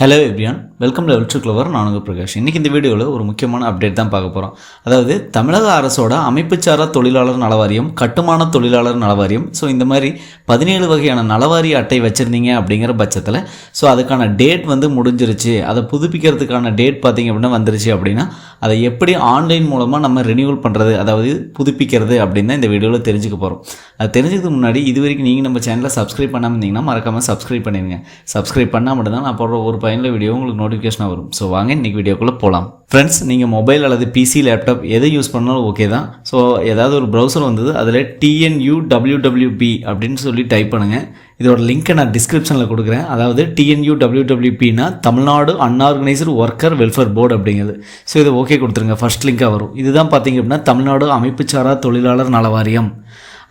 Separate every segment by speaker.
Speaker 1: Hello everyone welcome level to clever நான் பிரகாஷ். இன்றைக்கி இந்த வீடியோவில் ஒரு முக்கியமான அப்டேட் தான் பார்க்க போகிறோம் அதாவது தமிழக அரசோட அமைப்புச்சாரா தொழிலாளர் நலவாரியம் கட்டுமான தொழிலாளர் நலவாரியம் ஸோ இந்த மாதிரி பதினேழு வகையான நலவாரிய அட்டை வச்சுருந்தீங்க அப்படிங்கிற பட்சத்தில் ஸோ அதுக்கான டேட் வந்து முடிஞ்சிருச்சு. அதை புதுப்பிக்கிறதுக்கான டேட் பார்த்தீங்க அப்படின்னா வந்துருச்சு அப்படின்னா அதை எப்படி ஆன்லைன் மூலமாக நம்ம ரெனியூவல் பண்ணுறது அதாவது புதுப்பிக்கிறது அப்படின்னு தான் இந்த வீடியோவில் தெரிஞ்சுக்க போகிறோம் அது தெரிஞ்சதுக்கு முன்னாடி இது வரைக்கும் நீங்கள் நம்ம சேனலை சப்ஸ்கிரைப் பண்ணாமல் இருந்தீங்கன்னா மறக்காமல் சப்ஸ்கிரைப் பண்ணிடுங்க. சப்ஸ்கிரைப் பண்ணால் மட்டும்தான் நான் போடுற ஒரு பயனில் வீடியோ உங்களுக்கு நோட்டிஃபிகேஷனாக வரும். ஸோ வாங்க இன்றைக்கி வீடியோக்குள்ளே போகலாம் ஃப்ரெண்ட்ஸ் நீங்கள் மொபைல் அல்லது பிசி லேப்டாப் எதை யூஸ் பண்ணாலும் ஓகே தான். ஸோ ஏதாவது ஒரு ப்ரௌசர் வந்தது அதில் டிஎன்யூ டபிள்யூடபிள்யூபி அப்படின்னு சொல்லி டைப் பண்ணுங்கள் இதோட லிங்க்கை நான் டிஸ்கிரிப்ஷனில் கொடுக்குறேன். அதாவது TNU டபிள்யூடபிள்யூபினா Tamil Nadu unorganised worker welfare board அப்படிங்கிறது. ஸோ இதை ஓகே கொடுத்துருங்க. ஃபர்ஸ்ட் லிங்காக வரும். இதுதான் பார்த்தீங்க அப்படின்னா தமிழ்நாடு அமைப்புச்சாரா தொழிலாளர் நலவாரியம்.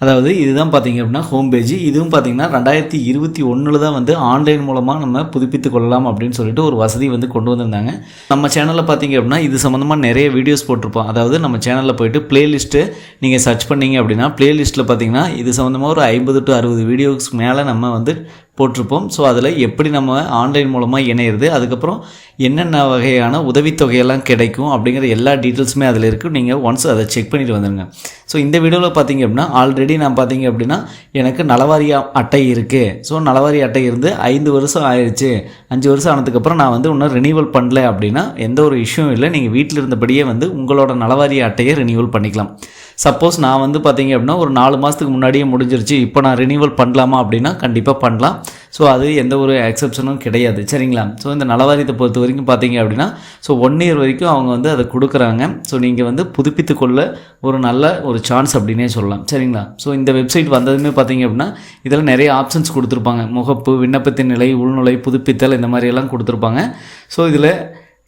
Speaker 1: அதாவது இதுதான் பார்த்தீங்க அப்படின்னா ஹோம் பேஜ் இதுவும் பார்த்தீங்கன்னா ரெண்டாயிரத்தி இருபத்தி ஒன்றில் தான் வந்து ஆன்லைன் மூலமாக நம்ம புதுப்பித்து கொள்ளலாம் அப்படின்னு சொல்லிட்டு ஒரு வசதி வந்து கொண்டு வந்திருந்தாங்க. நம்ம சேனலில் பார்த்தீங்க அப்படின்னா இது சம்மந்தமாக நிறைய வீடியோஸ் போட்டிருப்போம். அதாவது நம்ம சேனலில் போயிட்டு பிளேலிஸ்ட்டு நீங்கள் சர்ச் பண்ணிங்க அப்படின்னா பிளேலிஸ்ட்டில் பார்த்திங்கன்னா இது சம்மந்தமாக ஒரு ஐம்பது டு அறுபது வீடியோஸ்க்கு மேலே நம்ம வந்து போட்டிருப்போம். ஸோ அதில் எப்படி நம்ம ஆன்லைன் மூலமாக இணையிறது அதுக்கப்புறம் என்னென்ன வகையான உதவித்தொகையெல்லாம் கிடைக்கும் அப்படிங்கிற எல்லா டீட்டெயில்ஸுமே அதில் இருக்குது நீங்கள் ஒன்ஸ் அதை செக் பண்ணிட்டு வந்துடுங்க ஸோ இந்த வீடியோவில் பார்த்தீங்க அப்படின்னா ஆல்ரெடி நான் பார்த்தீங்க அப்படின்னா எனக்கு நலவாரிய அட்டை இருக்குது ஸோ நலவாரி அட்டை இருந்து ஐந்து வருஷம் ஆயிடுச்சு அஞ்சு வருஷம் ஆனதுக்கப்புறம் நான் வந்து இன்னும் ரினியூவல் பண்ணல அப்படின்னா எந்த ஒரு இஷ்யூவும் இல்லை. நீங்கள் வீட்டில் இருந்தபடியே வந்து உங்களோட நலவாரி அட்டையை ரினியூவல் பண்ணிக்கலாம். சப்போஸ் நான் வந்து பார்த்தீங்க அப்படின்னா ஒரு நாலு மாதத்துக்கு முன்னாடியே முடிஞ்சிருச்சு. இப்போ நான் ரினியூவல் பண்ணலாமா அப்படின்னா கண்டிப்பாக பண்ணலாம். ஸோ அது எந்த ஒரு எக்ஸப்ஷனும் கிடையாது. சரிங்களா? ஸோ இந்த நலவாரியத்தை பொறுத்த வரைக்கும் பார்த்தீங்க அப்படின்னா ஸோ ஒன் இயர் வரைக்கும் அவங்க வந்து அதை கொடுக்குறாங்க. ஸோ நீங்கள் வந்து புதுப்பித்து கொள்ள ஒரு நல்ல ஒரு சான்ஸ் அப்படின்னே சொல்லலாம். சரிங்களா? ஸோ இந்த வெப்சைட் வந்ததுமே பார்த்தீங்க அப்படின்னா இதில் நிறைய ஆப்ஷன்ஸ் கொடுத்துருப்பாங்க. முகப்பு விண்ணப்பத்தின் நிலை உள்நுழை புதுப்பித்தல் இந்த மாதிரியெல்லாம் கொடுத்துருப்பாங்க. ஸோ இதில்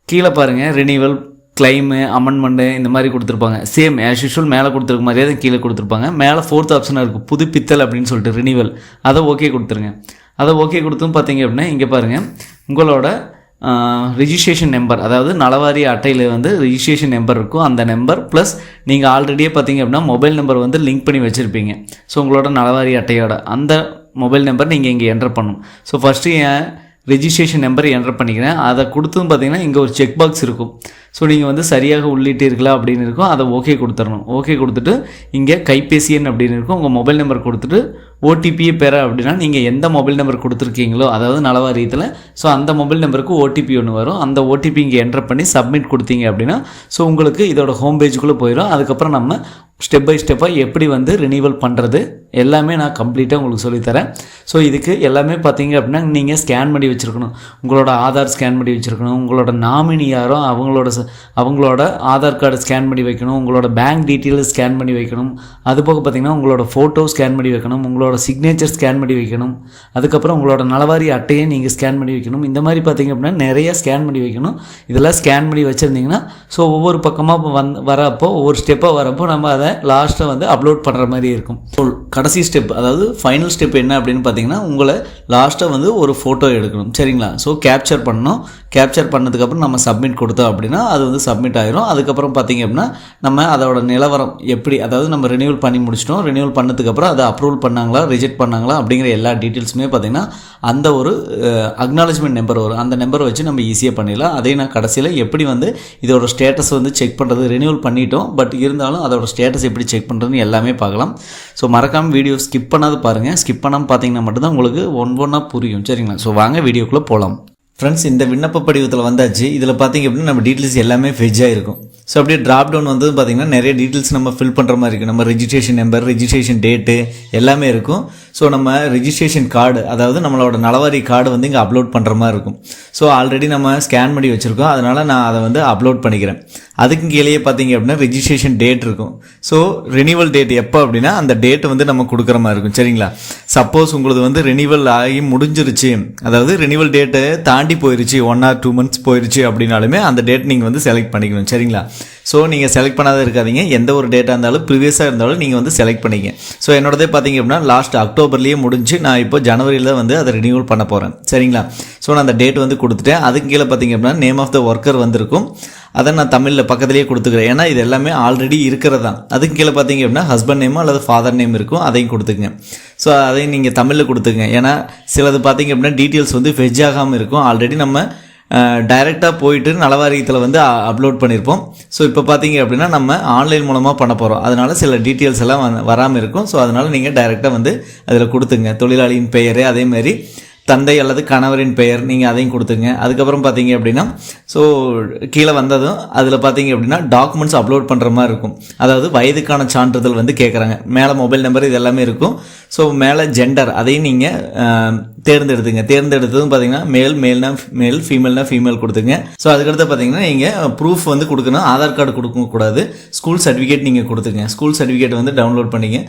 Speaker 1: கீழே பாருங்கள் ரினியூவல் கிளைமு அமெண்ட்மெண்ட்டு இந்த மாதிரி கொடுத்துருப்பாங்க. சேம் ஆஸ் யூஷுவல் மேலே கொடுத்துருக்க மாதிரியே தான் கீழே கொடுத்துருப்பாங்க. மேலே ஃபோர்த் ஆப்ஷனாக இருக்குது புதுப்பித்தல் அப்படின்னு சொல்லிட்டு ரினிவல் அதை ஓகே கொடுத்துருங்க. அதை ஓகே கொடுத்தும் பார்த்தீங்க அப்படின்னா இங்கே பாருங்கள் உங்களோட ரிஜிஸ்ட்ரேஷன் நம்பர் அதாவது நலவாரி அட்டையில் வந்து ரிஜிஸ்ட்ரேஷன் நம்பர் இருக்கும். அந்த நம்பர் ப்ளஸ் நீங்கள் ஆல்ரெடியே பார்த்தீங்க அப்படின்னா மொபைல் நம்பர் வந்து லிங்க் பண்ணி வச்சுருப்பீங்க. ஸோ உங்களோட நலவாரி அட்டையோட அந்த மொபைல் நம்பர் நீங்கள் இங்கே என்டர் பண்ணணும். ஸோ ஃபஸ்ட்டு ஏன் ரெஜிஸ்ட்ரேஷன் நம்பர் என்டர் பண்ணிக்கிறேன். அதை கொடுத்தும் பார்த்தீங்கன்னா இங்கே ஒரு செக் பாக்ஸ் இருக்கும். ஸோ நீங்கள் வந்து சரியாக உள்ளிட்டீர்களா அப்படின்னு இருக்கும். அதை ஓகே கொடுத்துடணும். ஓகே கொடுத்துட்டு இங்கே கைபேசி எண் அப்படின்னு இருக்கும். உங்கள் மொபைல் நம்பர் கொடுத்துட்டு ஓடிபியை பெற அப்படின்னா நீங்கள் எந்த மொபைல் நம்பர் கொடுத்துருக்கீங்களோ அதாவது நலவாரியத்தில் ஸோ அந்த மொபைல் நம்பருக்கு ஓடிபி ஒன்று வரும். அந்த ஓடிபி இங்கே என்டர் பண்ணி சப்மிட் கொடுத்தீங்க அப்படின்னா ஸோ உங்களுக்கு இதோட ஹோம் பேஜுக்குள்ளே போயிடும். அதுக்கப்புறம் நம்ம ஸ்டெப் பை ஸ்டெப்பாக எப்படி வந்து ரினியூவல் பண்ணுறது எல்லாமே நான் கம்ப்ளீட்டாக உங்களுக்கு சொல்லித்தரேன். ஸோ இதுக்கு எல்லாமே பார்த்தீங்க அப்படின்னா நீங்கள் ஸ்கேன் பண்ணி வச்சுருக்கணும். உங்களோட ஆதார் ஸ்கேன் பண்ணி வச்சுருக்கணும். உங்களோட நாமினி யாரோ அவங்களோட அவங்களோட ஆதார் கார்டு ஸ்கேன் பண்ணி வைக்கணும். உங்களோட பேங்க் டீட்டெயில் ஸ்கேன் பண்ணி வைக்கணும். அதுபோக பார்த்திங்கன்னா பார்த்தீங்கன்னா உங்களோட ஃபோட்டோ ஸ்கேன் பண்ணி வைக்கணும். உங்களோட சிக்னேச்சர் ஸ்கேன் பண்ணி வைக்கணும். அதுக்கப்புறம் உங்களோட நலவாரி அட்டையை நீங்கள் ஸ்கேன் பண்ணி வைக்கணும். இந்த மாதிரி பார்த்தீங்க அப்படின்னா நிறைய ஸ்கேன் பண்ணி வைக்கணும். இதெல்லாம் ஸ்கேன் பண்ணி வச்சுருந்தீங்கன்னா ஸோ ஒவ்வொரு பக்கமாக வந் வரப்போ ஒவ்வொரு ஸ்டெப்பாக வரப்போ நம்ம அதை லாஸ்ட்டை வந்து அப்லோட் பண்ணுற மாதிரி இருக்கும். So, கடைசி ஸ்டெப் அதாவது ஃபைனல் ஸ்டெப் என்ன அப்படின்னு பார்த்தீங்கன்னா உங்களை லாஸ்ட்டாக வந்து ஒரு ஃபோட்டோ எடுக்கணும். சரிங்களா? ஸோ கேப்சர் பண்ணோம் கேப்சர் பண்ணதுக்கப்புறம் நம்ம சப்மிட் கொடுத்தோம் அப்படின்னா அது வந்து சப்மிட் ஆகிரும் அதுக்கப்புறம் பார்த்தீங்க அப்படின்னா நம்ம அதோட நிலவரம் எப்படி அதாவது நம்ம ரினியூவல் பண்ணி முடிச்சிட்டோம். ரினியூவல் பண்ணதுக்கப்புறம் அதை அப்ரூவல் பண்ணாங்களா ரிஜெக்ட் பண்ணாங்களா அப்படிங்கிற எல்லா டீட்டெயில்ஸுமே பார்த்தீங்கன்னா அந்த ஒரு அக்னாலஜ்மெண்ட் நம்பர் வரும். அந்த நம்பரை வச்சு நம்ம ஈஸியாக பண்ணிடலாம். அதே நான் கடைசியில் எப்படி வந்து இதோட ஸ்டேட்டஸ் வந்து செக் பண்ணுறது ரினியூவல் பண்ணிட்டோம். பட் இருந்தாலும் அதோட ஸ்டேட்டஸ் எப்படி செக் பண்ணுறதுன்னு எல்லாமே பார்க்கலாம். ஸோ மறக்காமல் வீடியோ ஸ்கிப் பண்ணாது பாருங்கள் ஸ்கிப் பண்ணாமல் பார்த்தீங்கன்னா மட்டும்தான் உங்களுக்கு ஒன் ஒன்னாக புரியும். சரிங்களா? ஸோ வாங்க வீடியோக்குள்ளே போகலாம் ஃப்ரெண்ட்ஸ் இந்த விண்ணப்ப படிவத்தில் வந்தாச்சு. இதில் பார்த்தீங்க அப்படின்னா நம்ம டீட்டெயில்ஸ் எல்லாமே ஃபெஜ்ஜாக இருக்கும் ஸோ அப்படியே ட்ராப் டவுன் வந்து பார்த்திங்கன்னா நிறைய டீட்டெயில்ஸ் நம்ம ஃபில் பண்ணுற மாதிரி இருக்கும். நம்ம ரெஜிஸ்ட்ரேஷன் நம்பர் ரிஜிஸ்ட்ரேஷன் டேட்டு எல்லாமே இருக்கும். ஸோ நம்ம ரிஜிஸ்ட்ரேஷன் கார்டு அதாவது நம்மளோட நலவாரி கார்டு வந்து இங்கே அப்லோட் பண்ணுற மாதிரி இருக்கும். ஸோ ஆல்ரெடி நம்ம ஸ்கேன் பண்ணி வச்சுருக்கோம். அதனால் நான் அதை வந்து அப்லோட் பண்ணிக்கிறேன். அதுக்கு கீழேயே பார்த்தீங்க அப்படின்னா ரிஜிஸ்ட்ரேஷன் டேட் இருக்கும். ஸோ ரினிவல் டேட் எப்போ அப்படின்னா அந்த டேட் வந்து நம்ம கொடுக்குற மாதிரி இருக்கும். சரிங்களா? சப்போஸ் உங்களது வந்து ரினிவல் ஆகி முடிஞ்சிருச்சு. அதாவது ரினிவல் டேட்டை தாண்டி போயிருச்சு ஒன் ஆர் டூ மந்த்ஸ் போயிருச்சு அப்படின்னாலுமே அந்த டேட் நீங்கள் வந்து செலக்ட் பண்ணிக்கணும் சரிங்களா? ஸோ நீங்கள் செலக்ட் பண்ணாத இருக்காதீங்க. எந்த ஒரு டேட்டாக இருந்தாலும் ப்ரீவியஸாக இருந்தாலும் நீங்கள் வந்து செலக்ட் பண்ணிங்க. ஸோ என்னோடதே பார்த்தீங்க அப்படின்னா லாஸ்ட் அக்டோபர்லேயே முடிஞ்சு நான் இப்போ ஜனவரியில் வந்து அதை ரினியூவல் பண்ண போகிறேன் சரிங்களா? ஸோ நான் அந்த டேட் வந்து கொடுத்துட்டேன். அதுக்கு கீழே பார்த்தீங்க அப்படின்னா நேம் ஆஃப் த ஒர்க்கர் வந்திருக்கும். அதை நான் தமிழில் பக்கத்துலேயே கொடுத்துக்கிறேன். ஏன்னா இது எல்லாமே ஆல்ரெடி இருக்கிறது தான் அதுக்கு கீழே பார்த்தீங்க அப்படின்னா ஹஸ்பண்ட் நேமோ அல்லது ஃபாதர் நேம் இருக்கும். அதையும் கொடுத்துங்க ஸோ அதையும் நீங்கள் தமிழில் கொடுத்துங்க ஏன்னா சிலது பார்த்தீங்க அப்படின்னா டீட்டெயில்ஸ் வந்து ஃபெஜ் ஆகாமல் இருக்கும். ஆல்ரெடி நம்ம டைரெக்டாக போயிட்டு நலவாரியத்தில் வந்து அப்லோட் பண்ணியிருப்போம் ஸோ இப்போ பார்த்தீங்க அப்படின்னா நம்ம ஆன்லைன் மூலமாக பண்ண போகிறோம் அதனால் சில டீட்டெயில்ஸ் எல்லாம் வராமல் இருக்கும். ஸோ அதனால் நீங்கள் டைரெக்டாக வந்து அதில் கொடுத்துங்க தொழிலாளியின் பெயர் அதேமாரி தந்தை அல்லது கணவரின் பெயர் நீங்கள் அதையும் கொடுத்துங்க. அதுக்கப்புறம் பார்த்தீங்க அப்படின்னா ஸோ கீழே வந்ததும் அதில் பார்த்தீங்க அப்படின்னா டாக்குமெண்ட்ஸ் அப்லோட் பண்ணுற மாதிரி இருக்கும். அதாவது வயதுக்கான சான்றிதழ் வந்து கேட்குறாங்க மேலே மொபைல் நம்பர் இது எல்லாமே இருக்கும். ஸோ மேலே ஜெண்டர் அதையும் நீங்கள் தேர்ந்தெடுத்துங்க. தேர்ந்தெடுத்ததும் பார்த்தீங்கன்னா மேல் மேல்னா மேல் ஃபீமேல்னா ஃபீமேல் கொடுத்துங்க. ஸோ அதுக்கடுத்து பார்த்தீங்கன்னா நீங்கள் ப்ரூஃப் வந்து கொடுக்கணும். ஆதார் கார்டு கொடுக்கக்கூடாது. ஸ்கூல் சர்டிஃபிகேட் நீங்கள் கொடுத்துங்க. ஸ்கூல் சர்டிஃபிகேட் வந்து டவுன்லோட் பண்ணிங்க.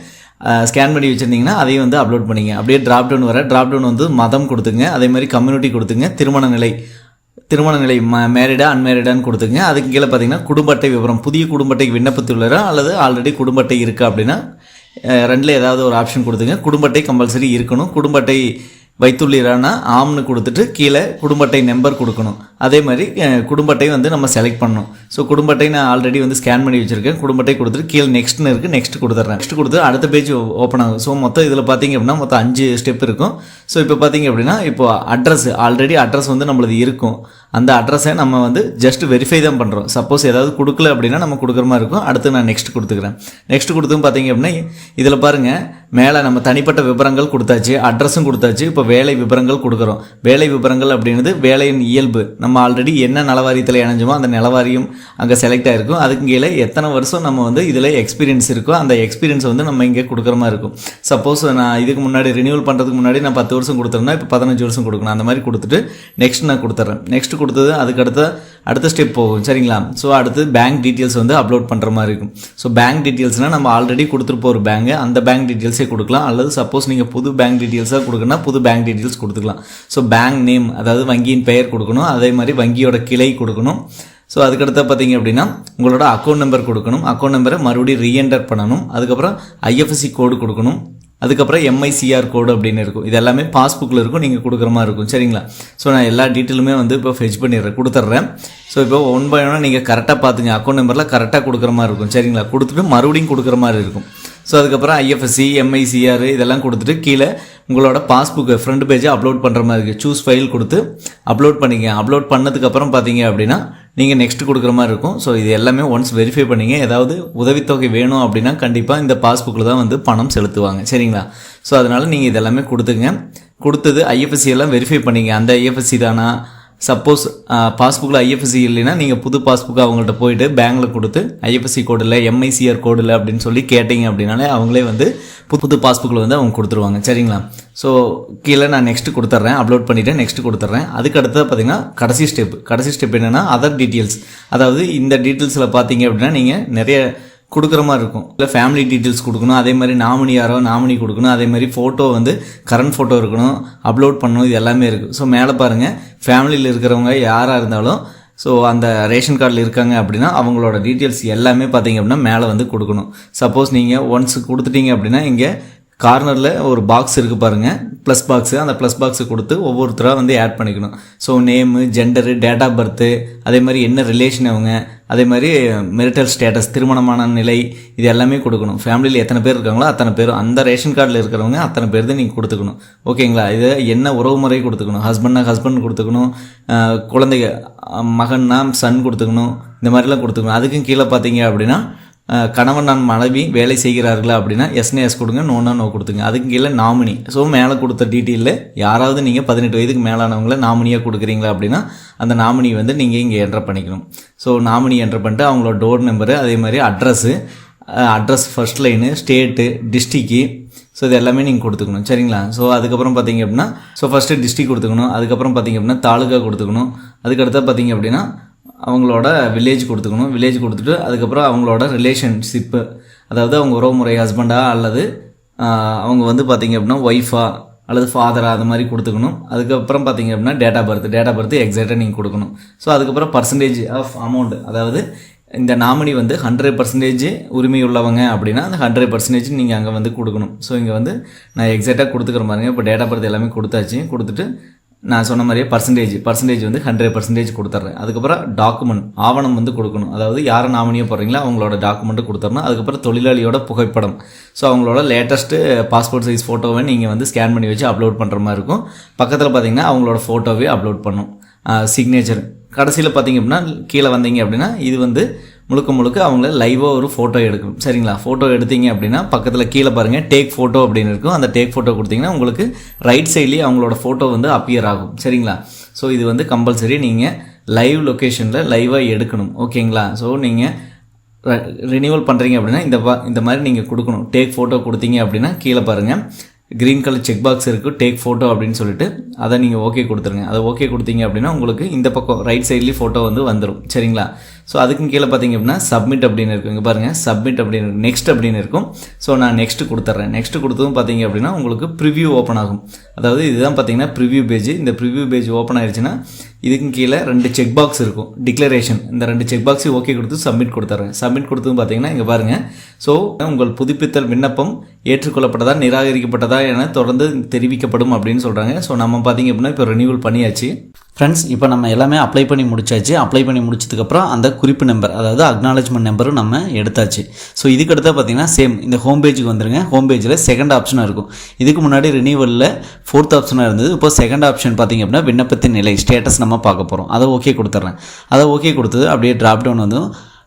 Speaker 1: ஸ்கேன் பண்ணி வச்சுருந்தீங்கன்னா அதையும் வந்து அப்லோட் பண்ணிங்க. அப்படியே ட்ராப் டவுன் வர ட்ராப் டவுன் வந்து மதம் கொடுத்துங்க. அதே மாதிரி கம்யூனிட்டி கொடுத்துங்க. திருமண நிலை திருமண நிலை ம மேரிடா அன்மேரிடான்னு கொடுத்துங்க. அதுக்கு கீழே பார்த்தீங்கன்னா குடும்ப அட்டை விவரம் புதிய குடும்ப அட்டைக்கு விண்ணப்பத்துள்ளரா அல்லது ஆல்ரெடி குடும்ப அட்டை இருக்குது அப்படின்னா ரெண்டில் ஏதாவது ஒரு ஆப்ஷன் கொடுத்துங்க. குடும்ப அட்டை கம்பல்சரி இருக்கணும். குடும்ப அட்டை வைத்துள்ளீரானா? ஆம்னு கொடுத்துட்டு கீழே குடும்ப அட்டை நம்பர் கொடுக்கணும். அதே மாதிரி அஹ், குடும்ப அட்டை வந்து நம்ம செலக்ட் பண்ணணும். ஸோ குடும்ப அட்டை நான் ஆல்ரெடி வந்து ஸ்கேன் பண்ணி வச்சுருக்கேன். குடும்ப அட்டை கொடுத்துட்டு கீழே நெக்ஸ்ட்னு இருக்குது நெக்ஸ்ட் கொடுத்துட்றேன். நெக்ஸ்ட் கொடுத்து அடுத்த பேஜ் ஓப்பன் ஆகும். ஸோ மொத்தம் இதில் பார்த்தீங்க அப்படின்னா மொத்தம் அஞ்சு ஸ்டெப் இருக்கும். ஸோ இப்போ பார்த்தீங்க அப்படின்னா இப்போ அட்ரஸ் ஆல்ரெடி அட்ரஸ் வந்து நம்மளது இருக்கும். அந்த அட்ரஸை நம்ம வந்து ஜஸ்ட் வெரிஃபை தான் பண்ணுறோம் சப்போஸ் ஏதாவது கொடுக்கல அப்படின்னா நம்ம கொடுக்குற மாதிரி இருக்கும். அடுத்து நான் நெக்ஸ்ட் கொடுத்துக்கிறேன். நெக்ஸ்ட் கொடுத்தும் பார்த்தீங்க அப்படின்னா இதில் பாருங்கள் மேலே நம்ம தனிப்பட்ட விவரங்கள் கொடுத்தாச்சு அட்ரஸும் கொடுத்தாச்சு இப்போ வேலை விவரங்கள் கொடுக்குறோம். வேலை விவரங்கள் அப்படின்றது வேலையின் இயல்பு. நம்ம ஆல்ரெடி என்ன நலவாரியத்தில் இணைஞ்சோமோ அந்த நிலவாரியம் அங்கே செலக்ட் ஆகிருக்கும் அதுக்கு கீழே எத்தனை வருஷம் நம்ம வந்து இதில் எக்ஸ்பீரியன்ஸ் இருக்கோ அந்த எக்ஸ்பீரியன்ஸ் வந்து நம்ம இங்கே கொடுக்குற மாதிரி இருக்கும். சப்போஸ் நான் இதுக்கு முன்னாடி ரினியூவல் பண்ணுறதுக்கு முன்னாடி நான் பத்து வருஷம் கொடுத்துருந்தா இப்போ பதினஞ்சு வருஷம் கொடுக்கணும். அந்த மாதிரி கொடுத்துட்டு நெக்ஸ்ட் நான் கொடுத்துட்றேன் நெக்ஸ்ட் கொடுத்தது அதுக்கு அடுத்த அடுத்த ஸ்டெப் போகும். சரிங்களா? ஸோ அடுத்து பேங்க் டீட்டெயில்ஸ் வந்து அப்லோட் பண்ணுற மாதிரி இருக்கும். ஸோ பேங்க் டீட்டெயில்ஸ்னால் நம்ம ஆல்ரெடி கொடுத்துருப்போம் ஒரு பேங்கு அந்த பேங்க் டீட்டெயில்ஸே கொடுக்கலாம். அல்லது சப்போஸ் நீங்கள் புது பேங்க் டீட்டெயில்ஸாக கொடுக்கணும்னா புது பேங்க் டீட்டெயில்ஸ் கொடுத்துக்கலாம். ஸோ பேங்க் நேம் அதாவது வங்கியின் பெயர் கொடுக்கணும். அதே மாதிரி வங்கியோட கிளை கொடுக்கணும். ஸோ அதுக்கடுத்து பார்த்தீங்க அப்படின்னா உங்களோட அக்கௌண்ட் நம்பர் கொடுக்கணும். அக்கௌண்ட் நம்பரை மறுபடியும் ரீஎன்டர் பண்ணணும். அதுக்கப்புறம் ஐஎஃப்எஸ்சி கோடு கொடுக்கணும். அதுக்கப்புறம் எம்ஐசிஆர் கோடு அப்படின்னு இருக்கும். இது எல்லாமே பாஸ்புக்கில் இருக்கும். நீங்கள் கொடுக்குற மாதிரி இருக்கும். சரிங்களா? ஸோ நான் எல்லா டீட்டெயிலுமே வந்து இப்போ ஃபெச் பண்ணிடுறேன். கொடுத்துட்றேன். ஸோ இப்போ ஒன் பை ஒன்னாக நீங்கள் கரெக்டாக பார்த்துங்க அக்கௌண்ட் நம்பரில் கரெக்டாக கொடுக்குற மாதிரி இருக்கும். சரிங்களா? கொடுத்துட்டு மறுபடியும் கொடுக்குற மாதிரி இருக்கும். ஸோ அதுக்கப்புறம் ஐஎஃப்எஸ்சி எம்ஐசிஆர் இதெல்லாம் கொடுத்துட்டு கீழே உங்களோட பாஸ்புக்கு ஃப்ரண்ட் பேஜை அப்லோட் பண்ணுற மாதிரி இருக்குது சூஸ் ஃபைல் கொடுத்து அப்லோட் பண்ணிங்க அப்லோட் பண்ணதுக்கப்புறம் பார்த்தீங்க அப்படின்னா நீங்கள் நெக்ஸ்ட் கொடுக்குற மாதிரி இருக்கும். ஸோ இது எல்லாமே ஒன்ஸ் வெரிஃபை பண்ணிங்க. ஏதாவது உதவித்தொகை வேணும் அப்படின்னா கண்டிப்பாக இந்த பாஸ்புக்கில் தான் வந்து பணம் செலுத்துவாங்க. சரிங்களா? ஸோ அதனால் நீங்கள் இதெல்லாமே கொடுத்துங்க கொடுத்தது ஐஎஃப்எஸ்சி எல்லாம் வெரிஃபை பண்ணிங்க. அந்த ஐஎஃப்எஸ்சி தானா? சப்போஸ் பாஸ்புக்கில் ஐஎஃப்எஸ்சி இல்லைன்னா நீங்கள் புது பாஸ்புக் அவங்கள்ட்ட போயிட்டு பேங்கில் கொடுத்து ஐஎஃப்எஸ்சி கோடு இல்லை எம்ஐசிஆர் கோடு இல்லை அப்படின்னு சொல்லி கேட்டிங்க அப்படின்னாலே அவங்களே வந்து புது புது பாஸ்புக்கில் வந்து அவங்க கொடுத்துருவாங்க. சரிங்களா? ஸோ கீழே நான் நெக்ஸ்ட்டு கொடுத்துட்றேன் அப்லோட் பண்ணிவிட்டு நெக்ஸ்ட் கொடுத்துட்றேன். அதுக்கு அடுத்தது பார்த்தீங்கன்னா கடைசி ஸ்டெப் கடைசி ஸ்டெப் என்னென்னா அதர் டீட்டெயில்ஸ் அதாவது இந்த டீட்டெயில்ஸில் பார்த்தீங்க அப்படின்னா நீங்கள் நிறைய கொடுக்குற மாதிரி இருக்கும். இல்லை ஃபேமிலி டீட்டெயில்ஸ் கொடுக்கணும். அதே மாதிரி நாமினி யாரோ நாமினி கொடுக்கணும். அதே மாதிரி ஃபோட்டோ வந்து கரண்ட் ஃபோட்டோ இருக்கணும். அப்லோட் பண்ணணும். இது எல்லாமே இருக்குது ஸோ மேலே பாருங்கள் ஃபேமிலியில் இருக்கிறவங்க யாராக இருந்தாலும் ஸோ அந்த ரேஷன் கார்டில் இருக்காங்க அப்படின்னா அவங்களோட டீட்டெயில்ஸ் எல்லாமே பார்த்தீங்க அப்படின்னா மேலே வந்து கொடுக்கணும். சப்போஸ் நீங்கள் ஒன்ஸ் கொடுத்துட்டீங்க அப்படின்னா இங்கே கார்னரில் ஒரு பாக்ஸ் இருக்குது பாருங்கள் ப்ளஸ் பாக்ஸு அந்த ப்ளஸ் பாக்ஸை கொடுத்து ஒவ்வொருத்தராக வந்து ஆட் பண்ணிக்கணும். So name gender date of birth அதே மாதிரி என்ன ரிலேஷன் அவங்க அதே மாதிரி மெரிட்டல் ஸ்டேட்டஸ் திருமணமான நிலை இது எல்லாமே கொடுக்கணும். ஃபேமிலியில் எத்தனை பேர் இருக்காங்களோ அத்தனை பேரும் அந்த ரேஷன் கார்டில் இருக்கிறவங்க அத்தனை பேர் தான் நீங்கள் கொடுத்துக்கணும். ஓகேங்களா இது என்ன உறவு முறை கொடுத்துக்கணும்? ஹஸ்பண்ட்னா ஹஸ்பண்ட் கொடுத்துக்கணும். குழந்தைங்க மகன்னா சன் கொடுத்துக்கணும். இந்த மாதிரிலாம் கொடுத்துக்கணும். அதுக்கும் கீழே பார்த்தீங்க அப்படின்னா கணவன் நான் மனைவி வேலை செய்கிறார்களா அப்படின்னா எஸ்னே எஸ் கொடுங்க நோனா நோ கொடுத்துங்க. அதுக்கு கீழே நாமினி ஸோ மேலே கொடுத்த டீட்டெயிலில் யாராவது நீங்கள் பதினெட்டு வயதுக்கு மேலானவங்கள நாமினியாக கொடுக்குறீங்களா அப்படின்னா அந்த நாமினி வந்து நீங்கள் இங்கே என்ட்ரு பண்ணிக்கணும். ஸோ நாமினி என்ட்ரு பண்ணிட்டு அவங்களோட டோர் நம்பரு அதே மாதிரி address address first line state district so இது எல்லாமே நீங்கள் கொடுத்துக்கணும். சரிங்களா? ஸோ அதுக்கப்புறம் பார்த்தீங்க அப்படின்னா ஸோ ஃபஸ்ட்டு டிஸ்ட்ரிக் கொடுத்துக்கணும். அதுக்கப்புறம் பார்த்தீங்க அப்படின்னா தாலுகா கொடுத்துக்கணும். அதுக்கடுத்து பார்த்தீங்க அப்படின்னா அவங்களோட வில்லேஜ் கொடுத்துக்கணும். வில்லேஜ் கொடுத்துட்டு அதுக்கப்புறம் அவங்களோட ரிலேஷன்ஷிப்பு அதாவது அவங்க உறவுமுறை ஹஸ்பண்டா அல்லது அவங்க வந்து பார்த்திங்க அப்படின்னா ஒய்ஃபா அல்லது ஃபாதரா அது மாதிரி கொடுத்துக்கணும். அதுக்கப்புறம் பார்த்தீங்க அப்படின்னா டேட்டா பர்த் டேட்டா பர்த் எக்ஸாக்டாக நீங்கள் கொடுக்கணும். ஸோ அதுக்கப்புறம் பர்சன்டேஜ் ஆஃப் அமௌண்ட் அதாவது இந்த நாமினி வந்து ஹண்ட்ரட் பர்சன்டேஜ் உரிமை உள்ளவங்க அப்படின்னா அந்த ஹண்ட்ரட் பர்சன்டேஜ் நீங்கள் அங்கே வந்து கொடுக்கணும். ஸோ இங்கே வந்து நான் எக்ஸாக்டாக கொடுத்துக்கிற மாதிரிங்க இப்போ டேட்டா பர்த் எல்லாமே கொடுத்தாச்சு. கொடுத்துட்டு நான் சொன்ன மாதிரியே பர்சன்டேஜ் பர்சன்டேஜ் வந்து ஹண்ட்ரட் பர்சன்டேஜ் கொடுத்துட்றேன் அதுக்கப்புறம் டாக்குமெண்ட் ஆவணம் வந்து கொடுக்கணும். அதாவது யாரை நாமினியாக போடுறீங்களோ அவங்களோட டாக்குமெண்ட்டு கொடுத்துடணும் அதுக்கப்புறம் தொழிலாளியோட புகைப்படம். ஸோ அவங்களோட லேட்டஸ்ட்டு பாஸ்போர்ட் சைஸ் ஃபோட்டோவை நீங்கள் வந்து ஸ்கேன் பண்ணி வச்சு அப்லோட் பண்ணுற மாதிரி இருக்கும். பக்கத்தில் பார்த்தீங்கன்னா அவங்களோட ஃபோட்டோவே அப்லோட் பண்ணும். சிக்னேச்சர் கடைசியில் பார்த்தீங்க அப்படின்னா கீழே வந்தீங்க அப்படின்னா இது வந்து முழுக்க முழுக்க அவங்கள லைவாக ஒரு ஃபோட்டோ எடுக்கணும் சரிங்களா? ஃபோட்டோ எடுத்தீங்க அப்படின்னா பக்கத்தில் கீழே பாருங்கள் டேக் ஃபோட்டோ அப்படின்னு இருக்கும். அந்த டேக் ஃபோட்டோ கொடுத்தீங்கன்னா உங்களுக்கு ரைட் சைட்லேயே அவங்களோட ஃபோட்டோ வந்து அப்பியர் ஆகும். சரிங்களா? ஸோ இது வந்து கம்பல்சரி நீங்கள் லைவ் லொக்கேஷனில் லைவாக எடுக்கணும். ஓகேங்களா? ஸோ நீங்கள் ரினியூவல் பண்ணுறீங்க அப்படின்னா இந்த பா இந்த மாதிரி நீங்கள் கொடுக்கணும். டேக் ஃபோட்டோ கொடுத்தீங்க அப்படின்னா கீழே பாருங்கள் க்ரீன் கலர் செக் பாக்ஸ் இருக்குது டேக் ஃபோட்டோ அப்படின்னு சொல்லிட்டு அதை நீங்கள் ஓகே கொடுத்துருங்க. அதை ஓகே கொடுத்தீங்க அப்படின்னா உங்களுக்கு இந்த பக்கம் ரைட் சைட்லேயும் ஃபோட்டோ வந்து வந்துடும் சரிங்களா? ஸோ அதுக்கும் கீழே பார்த்தீங்க அப்படின்னா சப்மிட் அப்படின்னு இருக்கும் இங்கே பாருங்கள் சப்மிட் அப்படின்னு இருக்கும் நெக்ஸ்ட் அப்படின்னு இருக்கும். ஸோ நான் நெக்ஸ்ட் கொடுத்துட்றேன் நெக்ஸ்ட் கொடுத்ததும் பார்த்தீங்க அப்படின்னா உங்களுக்கு ப்ரிவ்யூ ஓப்பன் ஆகும். அதாவது இதுதான் பார்த்தீங்கன்னா ப்ரிவ்யூ பேஜ் இந்த ப்ரிவ்யூ பேஜ் ஓப்பன் ஆயிடுச்சுன்னா இதுக்கும் கீழே ரெண்டு செக் பாக்ஸ் இருக்கும். டிக்ளரேஷன் இந்த ரெண்டு செக் பாக்ஸையும் ஓகே கொடுத்து சப்மிட் கொடுத்துட்றேன் சப்மிட் கொடுத்ததும் பார்த்தீங்கன்னா இங்கே பாருங்கள் ஸோ உங்கள் புதுப்பித்தல் விண்ணப்பம் ஏற்றுக்கொள்ளப்பட்டதா நிராகரிக்கப்பட்டதா என தொடர்ந்து தெரிவிக்கப்படும் அப்படின்னு சொல்கிறாங்க ஸோ நம்ம பார்த்தீங்க அப்படின்னா இப்போ ரினியூவல் பண்ணியாச்சு. ஃப்ரெண்ட்ஸ் இப்போ நம்ம எல்லாமே அப்ளை பண்ணி முடிச்சாச்சு. அப்ளை பண்ணி முடிச்சதுக்கப்புறம் அந்த குறிப்பு நம்பர் அதாவது அக்னாலஜ்மெண்ட் நம்பரும் நம்ம எடுத்தாச்சு. ஸோ இதுக்கு பார்த்தீங்கன்னா சேம் இந்த ஹோம் பேஜுக்கு வந்துருங்க. ஹோம் பேஜில் செகண்ட் ஆப்ஷனாக இருக்கும். இதுக்கு முன்னாடி ரினியூவலில் ஃபோர்த் ஆப்ஷனாக இருந்தது. இப்போ செகண்ட் ஆப்ஷன் பார்த்தீங்க அப்படின்னா விண்ணப்பத்தின் நிலை ஸ்டேட்டஸ் நம்ம பார்க்க போகிறோம் அதை ஓகே கொடுத்துட்றேன் அதை ஓகே கொடுத்தது அப்படியே ட்ராப் டவுன் வந்து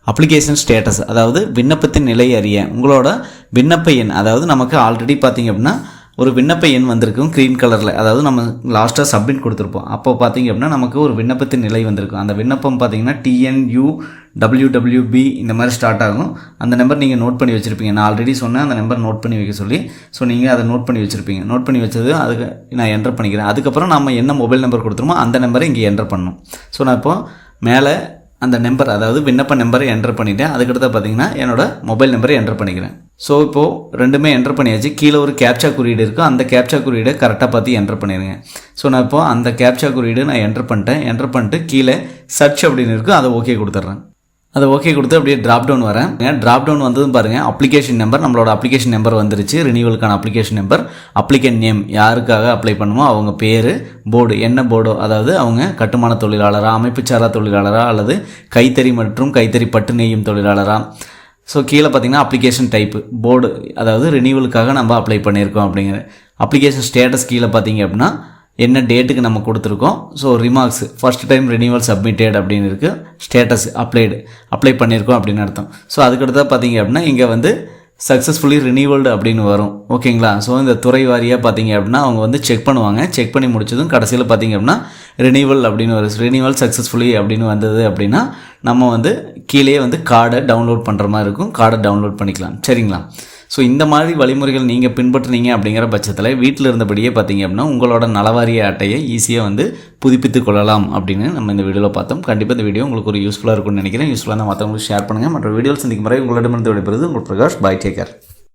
Speaker 1: அப்ளிகேஷன் ஸ்டேட்டஸ் அதாவது விண்ணப்பத்தின் நிலை அறிய உங்களோட விண்ணப்ப எண் அதாவது நமக்கு ஆல்ரெடி பார்த்திங்க அப்படின்னா ஒரு விண்ணப்ப எண் வந்திருக்கும் க்ரீன் கலரில் அதாவது நம்ம லாஸ்ட்டாக சப்மிட் கொடுத்துருப்போம். அப்போ பார்த்தீங்க அப்படின்னா நமக்கு ஒரு விண்ணப்பத்தின் நிலை வந்திருக்கும். அந்த விண்ணப்பம் பார்த்தீங்கன்னா டிஎன்யூ டபிள்யூ டபிள்யூடபிள்யூபி இந்த மாதிரி ஸ்டார்ட் ஆகும். அந்த நம்பர் நீங்கள் நோட் பண்ணி வச்சுருப்பீங்க. நான் ஆல்ரெடி சொன்னேன் அந்த நம்பர் நோட் பண்ணி வைக்க சொல்லி. ஸோ நீங்கள் அதை நோட் பண்ணி வச்சுருப்பீங்க. நோட் பண்ணி வச்சது அதுக்கு நான் என்டர் பண்ணிக்கிறேன். அதுக்கப்புறம் நம்ம என்ன மொபைல் நம்பர் கொடுத்துருமோ அந்த நம்பரை இங்கே என்டர் பண்ணணும் ஸோ நான் இப்போது மேலே அந்த நம்பர் அதாவது விண்ணப்ப நம்பரை என்டர் பண்ணிவிட்டேன் அதுக்கடுத்து பார்த்தீங்கன்னா என்னோடய மொபைல் நம்பரை என்டர் பண்ணிக்கிறேன். ஸோ இப்போது ரெண்டுமே என்டர் பண்ணியாச்சு. கீழே ஒரு கேப்சா குறியீடு இருக்கும் அந்த கேப்சா குறியீடை கரெக்டாக பார்த்து என்டர் பண்ணிடுங்க ஸோ நான் இப்போ அந்த கேப்சா குறியீடு நான் என்டர் பண்ணிட்டேன். என்டர் பண்ணிட்டு கீழே சர்ச் அப்படின்னு இருக்கும் அதை ஓகே கொடுத்துட்றேன். அதை ஓகே கொடுத்து அப்படியே ட்ராப் டவுன் வரேன். ட்ராப் டவுன் வந்ததும் பாருங்கள் அப்ளிகேஷன் நம்பர் நம்மளோட அப்ளிகேஷன் நம்பர் வந்துருச்சு. ரினியூவலுக்கான அப்ளிகேஷன் நம்பர் அப்ளிகன் நேம் யாருக்காக அப்ளை பண்ணுமோ அவங்க பேர் போர்டு என்ன போர்டோ அதாவது அவங்க கட்டுமான தொழிலாளரா அமைப்புச்சாரா தொழிலாளரா அல்லது கைத்தறி மற்றும் கைத்தறி பட்டு நெய்யும் தொழிலாளரா ஸோ கீழே பார்த்தீங்கன்னா அப்ளிகேஷன் டைப்பு போர்டு அதாவது ரினியூவலுக்காக நம்ம அப்ளை பண்ணியிருக்கோம் அப்படிங்கிற அப்ளிகேஷன் ஸ்டேட்டஸ் கீழே பார்த்தீங்க அப்படின்னா என்ன டேட்டுக்கு நம்ம கொடுத்துருக்கோம். So remarks first time renewal submitted அப்படின்னு இருக்குது ஸ்டேட்டஸ் அப்ளைடு அப்ளை பண்ணியிருக்கோம் அப்படின்னு அர்த்தம். ஸோ அதுக்கடுத்தா பார்த்தீங்க அப்படின்னா இங்கே வந்து சக்ஸஸ்ஃபுல்லி ரினியூவல்டு அப்படின்னு வரும். ஓகேங்களா ஸோ இந்த துறை வாரியாக பார்த்தீங்க அப்படின்னா அவங்க வந்து செக் பண்ணுவாங்க. செக் பண்ணி முடிச்சதும் கடைசியில் பார்த்தீங்க அப்படின்னா ரினியூவல் அப்படின்னு வரும் ரினியூவல் சக்ஸஸ்ஃபுல்லி அப்படின்னு வந்தது அப்படின்னா நம்ம வந்து கீழே வந்து கார்டை டவுன்லோட் பண்ணுற மாதிரி இருக்கும். கார்டை டவுன்லோட் பண்ணிக்கலாம். சரிங்களா? ஸோ இந்த மாதிரி வழிமுறைகள் நீங்கள் பின்பற்றுனீங்க அப்படிங்கிற பட்சத்தில் வீட்டில் இருந்தபடியே பார்த்தீங்க அப்படின்னா உங்களோட நலவாரிய அட்டையை ஈஸியாக வந்து புதுப்பித்து கொள்ளலாம் அப்படின்னு நம்ம இந்த வீடியோவில் பார்த்தோம். கண்டிப்பாக இந்த வீடியோ உங்களுக்கு ஒரு யூஸ்ஃபுல்லாக இருக்கும்னு நினைக்கிறேன். யூஸ்ஃபுல்லாக மற்றவங்களுக்கு ஷேர் பண்ணுங்கள் மற்ற வீடியோவில் சந்திக்கும் முறை உங்களிடமிருந்து விடைபெறுது உங்கள் பிரகாஷ். பாய் டேக்கர்